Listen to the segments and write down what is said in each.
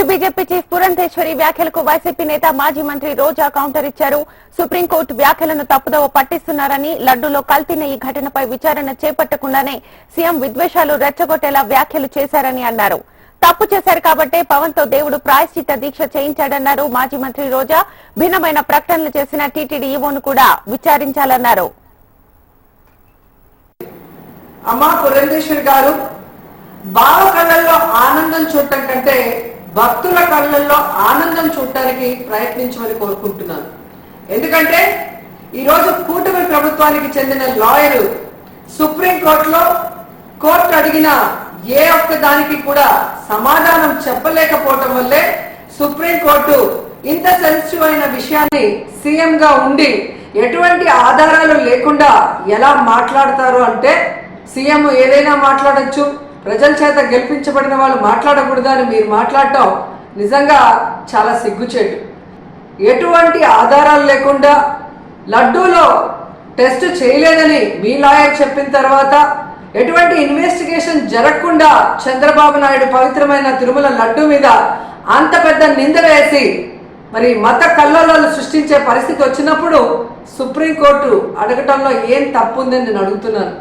AP BJP chief Purandeswari వ్యాఖ్యలకు YCP నేత మాజీ మంత్రి రోజా కౌంటర్ ఇచ్చారు. సుప్రీంకోర్టు వ్యాఖ్యలను తప్పుదవ పట్టిస్తున్నారని లడ్డూలో కల్తీన ఈ ఘటనపై విచారణ చేపట్టకుండానే సీఎం విద్వేషాలు రెచ్చగొట్టేలా వ్యాఖ్యలు చేశారని అన్నారు. తప్పు చేశారు కాబట్టే పవన్తో దేవుడు ప్రాయశ్చిత దీక్ష చేయించాడన్నారు మాజీ మంత్రి రోజా. భిన్నమైన ప్రకటనలు చేసిన టీటీడీ ఈవోను కూడా విచారించాలన్నారు. అమ్మా పురంధేశ్వరి గారు బావ కళ్ళల్లో ఆనందం చూడటం భక్తుల కళ్ళల్లో ఆనందం చూడటానికి ప్రయత్నించమని కోరుకుంటున్నాను. ఎందుకంటే ఈరోజు కూటమి ప్రభుత్వానికి చెందిన లాయరు సుప్రీంకోర్టులో కోర్టు అడిగిన ఏ ఒక్క దానికి కూడా సమాధానం చెప్పలేకపోవటం వల్లే సుప్రీంకోర్టు ఇంత సెన్సిటివ్ అయిన విషయాన్ని సీఎం గా ఉండి ఎటువంటి ఆధారాలు లేకుండా ఎలా మాట్లాడతారు అంటే సీఎం ఏదైనా మాట్లాడచ్చు. ప్రజల చేత గెలిపించబడిన వాళ్ళు మాట్లాడకూడదు అని మీరు మాట్లాడటం నిజంగా చాలా సిగ్గుచేటు. ఎటువంటి ఆధారాలు లేకుండా లడ్డూలో టెస్ట్ చేయలేదని మీ లాయర్ చెప్పిన తర్వాత ఎటువంటి ఇన్వెస్టిగేషన్ జరగకుండా చంద్రబాబు నాయుడు పవిత్రమైన తిరుమల లడ్డు మీద అంత పెద్ద నింద వేసి మరి మత కల్లోలాలు సృష్టించే పరిస్థితి వచ్చినప్పుడు సుప్రీంకోర్టు అడగటంలో ఏం తప్పు ఉందని నేను అడుగుతున్నాను.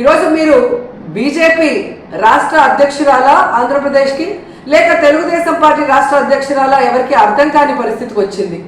ఈరోజు మీరు బీజేపీ రాష్ట్ర అధ్యక్షురాలా ఆంధ్రప్రదేశ్కి లేక తెలుగుదేశం పార్టీ రాష్ట్ర అధ్యక్షురాలా ఎవరికి అర్థం కాని పరిస్థితికి వచ్చింది.